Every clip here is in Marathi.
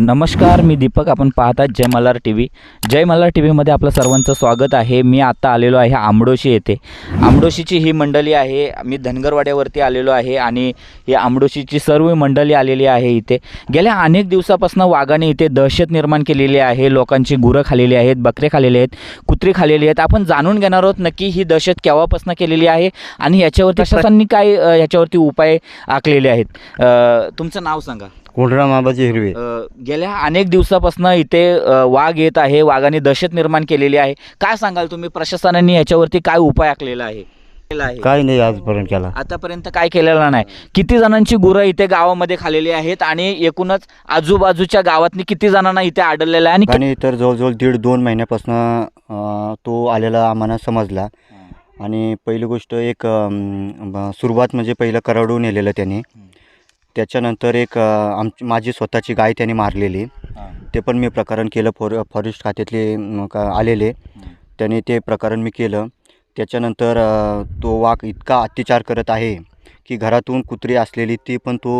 नमस्कार मी दीपक. आपण पाहतात Jai Malhar T V Jai Malhar T व्हीमध्ये आपलं सर्वांचं स्वागत आहे. मी आत्ता आलेलो आहे आंबडोशी येथे. आंबडोशीची ही मंडळी आहे. मी धनगरवाड्यावरती आलेलो आहे आणि ही आंबडोशीची सर्व मंडळी आलेली आहे इथे. गेल्या अनेक दिवसापासून वाघाने इथे दहशत निर्माण केलेली आहे. लोकांची गुरं खालेली आहेत बकरे खालेले आहेत कुत्री खालेली आहेत. आपण जाणून घेणार आहोत नक्की ही दहशत केव्हापासून केलेली आहे आणि याच्यावरती प्रशासनाने काय याच्यावरती उपाय आखलेले आहेत? तुमचं नाव सांगा. कोंडराम आबाजी हिरवे. अ, गेल्या अनेक दिवसापासून इथे अ, वाघ येत आहे वाघाने दहशत निर्माण केलेली आहे. काय सांगाल तुम्ही? प्रशासनाने याच्यावरती काय उपाय आखलेला आहे? केला आहे. काय नाही आजपर्यंत केला. आतापर्यंत काय केलेला नाही. किती जणांची गुरं इथे गावामध्ये खालेली आहेत आणि एकूणच आजूबाजूच्या गावातनी किती जणांना इथे आढळलेलं आहे आणि आणि तर जवळजवळ दीड दोन महिन्यापासून तो आलेला आम्हाला समजला. आणि पहिली गोष्ट एक ब- सुरुवात म्हणजे पहिलं करडून नेलेलं त्याने. त्याच्यानंतर एक आमची माझी स्वतःची गाय त्याने मारलेली. ते पण मी प्रकरण केलं फॉर फॉरेस्ट खात्यातले का आलेले. त्याने ते प्रकरण मी केलं. त्याच्यानंतर तो वाघ इतका अत्याचार करत आहे. की घरातून कुत्री असलेली ती पण तो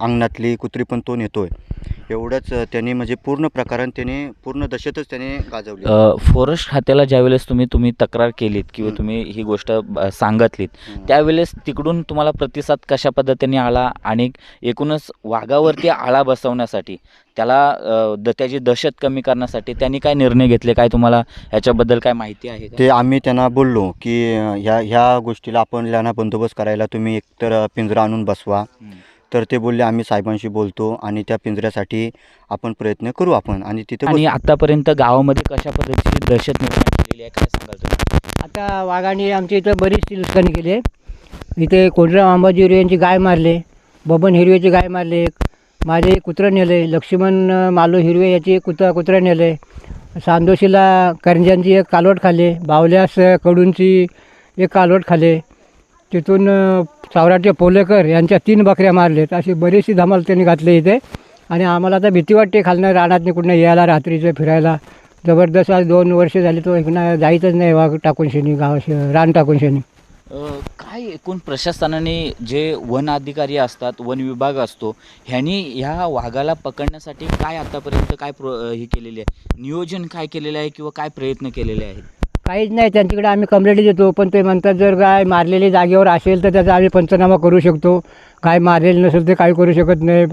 अंगणातली कुत्री पण तो नेतो आहे एवढंच त्याने म्हणजे पूर्ण प्रकरण त्याने पूर्ण दशेतच त्याने गाजवली फॉरेस्ट खात्याला ज्यावेळेस तुम्ही तुम्ही तक्रार केलीत किंवा. तुम्ही ही गोष्ट सांगितलीत त्यावेळेस तिकडून तुम्हाला प्रतिसाद कशा पद्धतीने आला आणि एकूणच वाघावरती आळा बसवण्यासाठी त्याला द त्याची दहशत कमी करण्यासाठी त्यांनी काय निर्णय घेतले? काय तुम्हाला ह्याच्याबद्दल काय माहिती आहे का? ते आम्ही त्यांना बोललो की ह्या ह्या गोष्टीला आपण यांना बंदोबस्त करायला तुम्ही एकतर पिंजरा आणून बसवा. तर ते बोलले आम्ही साहेबांशी बोलतो आणि त्या पिंजऱ्यासाठी आपण प्रयत्न करू आपण. आणि तिथे आणि. आतापर्यंत गावामध्ये कशा पद्धतीची दहशत निर्माण केलेली आहे? काय सांगाल तुम्ही? आता वाघाने आमच्या इथं बरीचशी नुकसानी केली आहे. इथे कोंडराम अंबाजी हिरवे यांची गाय मारले. बबन हिरवेची गाय मारले. माझे कुत्रं नेले लक्ष्मण मालो हिरवे याची एक कुत्र कुत्रं नेले. सांदोशीला करंजांची एक कालवट खाले बावल्यास कडूंची एक कालवट खाले तिथून सावराटे पोलेकर यांच्या तीन बकऱ्या मारलेत. अशी बरीचशी धमाल त्यांनी घातली इथे. आणि आम्हाला आता भीती वाटते खालनं नाही कुठनं यायला रात्रीचं फिरायला. जबरदस्त आज दोन वर्ष झाली तो एकना जायचंच नाही वाघ टाकून शेणी गाव रान टाकून शेणी काय एकूण प्रशासनाने जे वन अधिकारी असतात वन विभाग असतो ह्यांनी ह्या वाघाला पकडण्यासाठी काय आतापर्यंत काय प्रो हे केलेले आहे? नियोजन काय केलेलं आहे किंवा काय प्रयत्न केलेले आहेत? काहीच नाही त्यांच्याकडे आम्ही कंप्लेंट देतो पण ते म्हणतात जर गाय मारलेली जागेवर असेल तर त्याचा आम्ही पंचनामा करू शकतो. गाय मारलेली नसेल ते काही करू शकत नाही.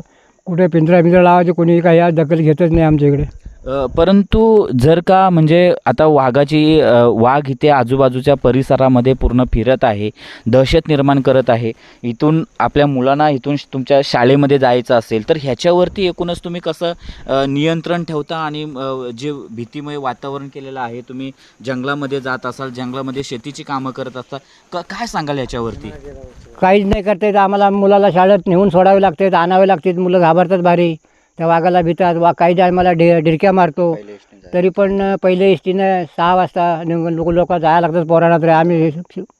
कुठे पिंजरा पिंजरा लावायचे कोणी काही आज दखल घेतच नाही आमच्या इकडे. परंतु जर का म्हणजे आता वाघाची वाघ इथे आजूबाजूच्या परिसरामध्ये पूर्ण फिरत आहे दहशत निर्माण करत आहे इथून आपल्या मुलांना इथून श- तुमच्या शाळेमध्ये जायचं असेल तर ह्याच्यावरती एकूणच तुम्ही कसं नियंत्रण ठेवता आणि जे भीतीमय वातावरण केलेलं आहे तुम्ही जंगलामध्ये जात असाल जंगलामध्ये शेतीची कामं करत असता का काय सांगाल याच्यावरती काहीच नाही करता येत आम्हाला मुलाला शाळेत नेऊन सोडावे लागते आणावे लागते मुलं घाबरतात भारी. त्या वाघाला भीतात वा काही टायमाला डि डिरक्या मारतो. तरी पण पहिले एस टीनं सहा वाजता निघून लोक लोक जायला लागतात पोराला तर आम्ही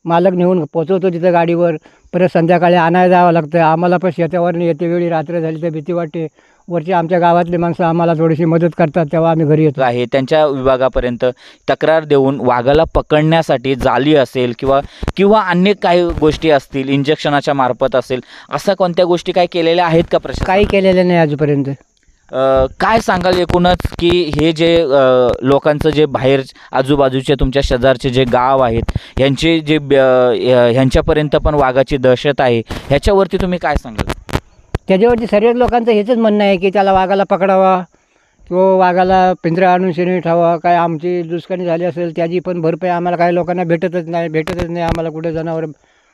मालक नेऊन पोचवतो तिथं गाडीवर. परत संध्याकाळी आणायला जावं लागतं. आम्हाला पण शेतावर येते वेळी रात्र झाली तर भीती वाटते. वरची आमच्या गावातली माणसं आम्हाला थोडीशी मदत करतात तेव्हा आम्ही घरी येतो. आहे त्यांच्या विभागापर्यंत तक्रार देऊन वाघाला पकडण्यासाठी जाली असेल किंवा किंवा अन्य काही गोष्टी असतील इंजेक्शनाच्या मार्फत असेल अशा कोणत्या गोष्टी काय केलेल्या आहेत का प्रश्न काही केलेलं नाही आजपर्यंत. काय सांगाल एकूणच की हे जे अ, लोकांचं जे बाहेर आजूबाजूचे तुमच्या शेजारचे जे गाव आहेत ह्यांचे जे ब- अ, ह्यांच्यापर्यंत पण वाघाची दहशत आहे ह्याच्यावरती तुम्ही काय सांगाल? त्याच्यावरती सर्वच लोकांचं हेच म्हणणं आहे की त्याला वाघाला पकडावा किंवा वाघाला पिंजरा आणून शेणी ठेवा काय आमची दुष्काळी झाली असेल त्याची पण भरपाई आम्हाला काही लोकांना भेटतच नाही भेटतच नाही. आम्हाला कुठे जनावर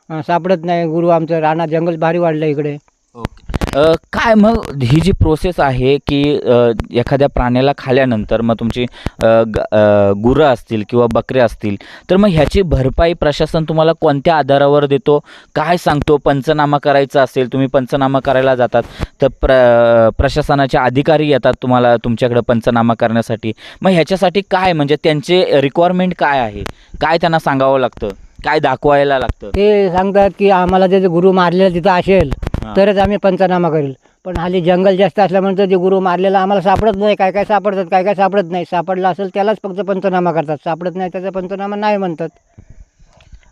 सापडत नाही. गुरु आमचं राणा जंगल भारी वाढलं इकडे. ओके. काय मग ही जी प्रोसेस आहे की एखाद्या प्राण्याला खाल्यानंतर मग तुमची ग- गुरं असतील किंवा बकऱ्या असतील तर मग ह्याची भरपाई प्रशासन तुम्हाला कोणत्या आधारावर देतो? काय सांगतो? पंचनामा करायचा असेल तुम्ही पंचनामा करायला जातात तर प्र प्रशासनाचे अधिकारी येतात तुम्हाला तुमच्याकडे पंचनामा करण्यासाठी. मग ह्याच्यासाठी काय? म्हणजे त्यांचे रिक्वायरमेंट काय आहे? काय त्यांना सांगावं लागतं? काय दाखवायला लागतं? ते सांगतात की आम्हाला जे गुरु मारलेलं तिथं असेल तरच आम्ही पंचनामा करेल. पण हल्ली जंगल जास्त असल्यामुळे जे गुरु मारलेला आम्हाला सापडत नाही. काय काय सापडतात काय काय सापडत नाही. सापडलं असेल त्यालाच फक्त पंचनामा करतात. सापडत नाही त्याचा पंचनामा नाही म्हणतात.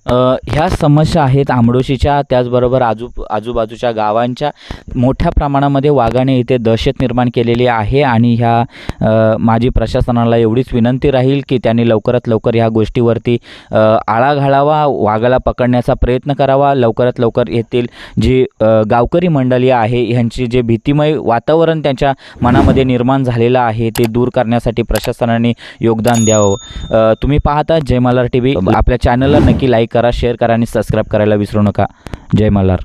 ह्या समस्या आहेत आंबडोशीच्या त्याचबरोबर आजू आजूबाजूच्या गावांच्या. मोठ्या प्रमाणामध्ये वाघाने इथे दहशत निर्माण केलेली आहे आणि ह्या माझी प्रशासनाला एवढीच विनंती राहील की त्यांनी लवकरात लवकर ह्या गोष्टीवरती आळा घालावा वाघाला पकडण्याचा प्रयत्न करावा. लवकरात लवकर येथील जी गावकरी मंडळी आहे ह्यांची जे भीतिमय वातावरण त्यांच्या मनामध्ये निर्माण झालेलं आहे ते दूर करण्यासाठी प्रशासनाने योगदान द्यावं. तुम्ही पाहता जय मल्हार टी व्ही आपल्या चॅनलला नक्की लाईक करा शेअर करा आणि सबस्क्राईब करायला विसरू नका. जय मल्हार.